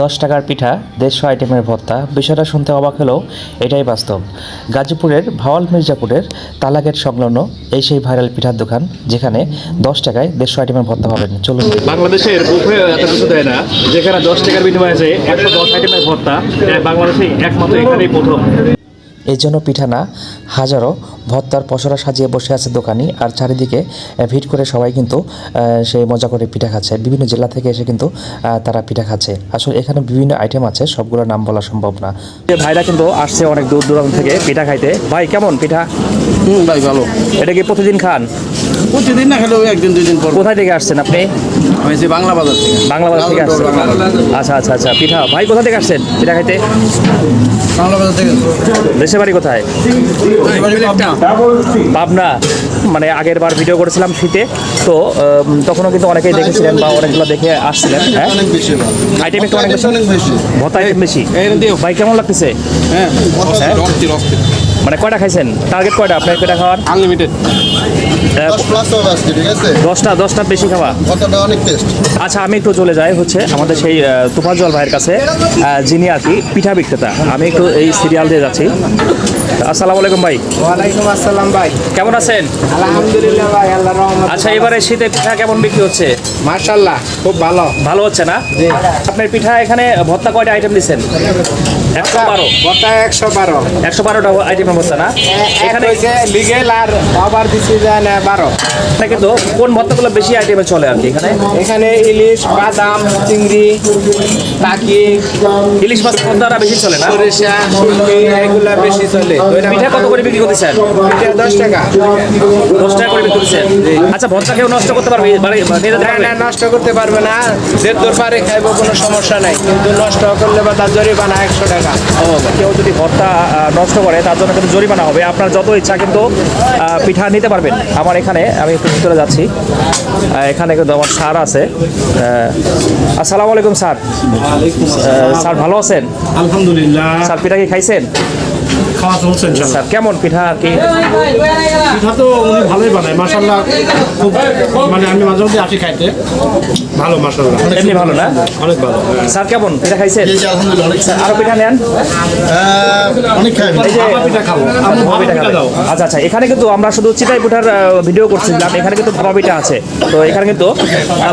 দশ টাকার পিঠা, দেড়শো আইটেমের ভর্তা, বিষয়টা শুনতে অবাক হলেও এটাই বাস্তব। গাজীপুরের ভাওয়াল মির্জাপুরের তালাগেট সংলগ্ন এই সেই ভাইরাল পিঠার দোকান, যেখানে দশ টাকায় দেড়শো আইটেমের ভর্তা পাবেন। চলুন। বাংলাদেশের বুফে এত কিছু দেয় না, যেখানে দশ টাকার বিনিময়ে আছে একশো দশ আইটেমের ভর্তা বাংলাদেশে একমাত্র এখানেই প্রথম। এই জন্য পিঠা না হাজারো ভর্তার পসরা সাজিয়ে বসে আছে দোকানি আর চারিদিকে ভিড় করে সবাই কিন্তু সেই মজা করে পিঠা খাচ্ছে। বিভিন্ন জেলা থেকে এসে কিন্তু আহ, তারা পিঠা খাচ্ছে। আসলে এখানে বিভিন্ন আইটেম আছে সবগুলোর নাম বলা সম্ভব না। ভাইরা কিন্তু আসছে অনেক দূর দূরান্ত থেকে পিঠা খাইতে। ভাই কেমন পিঠা? হুম ভাই ভালো। এটা কি প্রতিদিন খান? প্রতিদিন না খেলেও একদিন দুই দিন পর। কোথায় থেকে আসছেন আপনি? আমি যে বাংলা বাজার থেকে। বাংলা বাজার থেকে আসছেন। বাংলা আচ্ছা আচ্ছা আচ্ছা পিঠা। ভাই কোথা থেকে আসছেন পিঠা খাইতে? বাংলা বাজার থেকে। দেশে বাড়ি কোথায়? পাবনা। মানে আগের বার ভিডিও করেছিলাম শীতে। তো তখনও কিন্তু অনেকেই দেখেছিলেন বা অনেকগুলো দেখে আসছিলেন হ্যাঁ? বেশি আইটেম একটু অনেক বেশি। আইটেম বেশি। ভাই কেমন লাগতেছে? হ্যাঁ। অস্থির মানে কয়টা খাইছেন? টার্গেট কয়টা? আপনার কয়টা খাওয়ার? আনলিমিটেড দশটা দশটা বেশি খাওয়া? কতটা অনেক টেস্ট আচ্ছা আমি একটু চলে যাই হচ্ছে আমাদের সেই তুফাজল ভাইয়ের কাছে যিনি আর কি পিঠা বিক্রেতা। আমি একটু এই সিরিয়াল দিয়ে যাচ্ছি। আসসালামু আলাইকুম ভাই। ওয়ালাইকুম আসসালাম ভাই। কেমন আছেন? আলহামদুলিল্লাহ ভাই রহমত আচ্ছা এবারে শীতে পিঠা কেমন বিক্রি হচ্ছে? খুব ভালো। ভালো হচ্ছে না? আপনার পিঠা এখানে ভর্তা কয়টা আইটেম দিচ্ছেন? একশো বারো। গোটা একশো বারো। একশো বারোটা আইটেমের ভর্তা না? এখানে এখানে লিগেল আর আবার দিচ্ছি যায় না বারো। কিন্তু কোন ভর্তাগুলো বেশি আইটেমে চলে আর কি এখানে? এখানে ইলিশ বাদাম চিংড়ি টাকি ইলিশ মাছ ভর্তাটা বেশি চলে না? সরিষা এগুলা বেশি চলে। পিঠা কত করে বিক্রি করতেছেন? পিঠা দশ টাকা। দশ টাকা করে বিক্রি করতেছেন? আচ্ছা ভর্তা কেউ নষ্ট করতে পারবে? না নষ্ট করতে পারবে না। দেড় দোর পারে খাইবো কোনো সমস্যা নাই। কিন্তু নষ্ট করলে বা তার জরিমানা একশো টাকা। কেউ যদি ভর্তা নষ্ট করে তার জন্য কিন্তু জরিমানা হবে। আপনার যত ইচ্ছা কিন্তু পিঠা নিতে পারবেন। আমার এখানে আমি একটু ভিতরে যাচ্ছি। এখানে কিন্তু আমার স্যার আছে। আসসালামু আলাইকুম স্যার। স্যার ভালো আছেন? আলহামদুলিল্লাহ। স্যার পিঠা কি খাইছেন? খাওয়া চলছে স্যার কেমন পিঠা আর কি? পিঠা তো উনি ভালোই বানায় মাসাল্লাহ খুব মানে আমি মাঝে মধ্যে আসি খাইতে। ভালো মাসাল্লাহ এমনি ভালো না? অনেক ভালো স্যার কেমন? পিঠা খাইছেন? এই যে আলহামদুলিল্লাহ অনেক স্যার আরও পিঠা নেন? অনেক খাই পিঠা খাব। আচ্ছা আচ্ছা এখানে কিন্তু আমরা শুধু চিটাই পিঠার ভিডিও করছিলাম। এখানে কিন্তু ভাপা পিঠা আছে। তো এখানে কিন্তু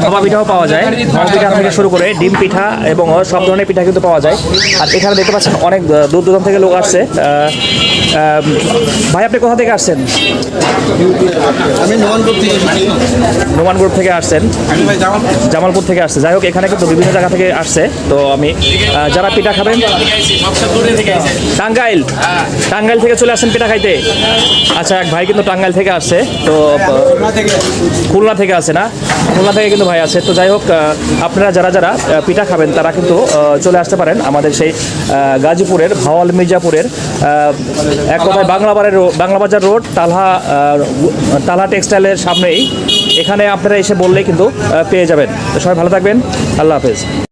ভাপা পিঠাও পাওয়া যায়। মাছ পিঠা থেকে শুরু করে ডিম পিঠা এবং সব ধরনের পিঠা কিন্তু পাওয়া যায়। আর এখানে দেখতে পাচ্ছেন অনেক দূর দূরান্ত থেকে লোক আসছে। ভাই আপনি কোথা থেকে আসছেন? আমি নোমানপুর থেকে এসেছি থেকে আসছেন। জামালপুর। থেকে আসছে। যাই হোক এখানে কিন্তু বিভিন্ন জায়গা থেকে আসছে। তো আমি যারা পিঠা খাবেন টাঙ্গাইল। টাঙ্গাইল থেকে চলে আসছেন পিঠা খাইতে? আচ্ছা এক ভাই কিন্তু টাঙ্গাইল থেকে আসছে। তো খুলনা থেকে আছে না? খুলনা থেকে কিন্তু ভাই আছে তো যাই হোক আপনারা যারা যারা পিঠা খাবেন তারা কিন্তু চলে আসতে পারেন আমাদের সেই গাজীপুরের ভাওয়াল মির্জাপুরের এক কথায় বাংলা বাংলাবাজার রোড, তালহা তালহা টেক্সটাইলের সামনেই। এখানে আপনারা এসে বললেই কিন্তু পেয়ে যাবেন। সবাই ভালো থাকবেন। আল্লাহ হাফেজ।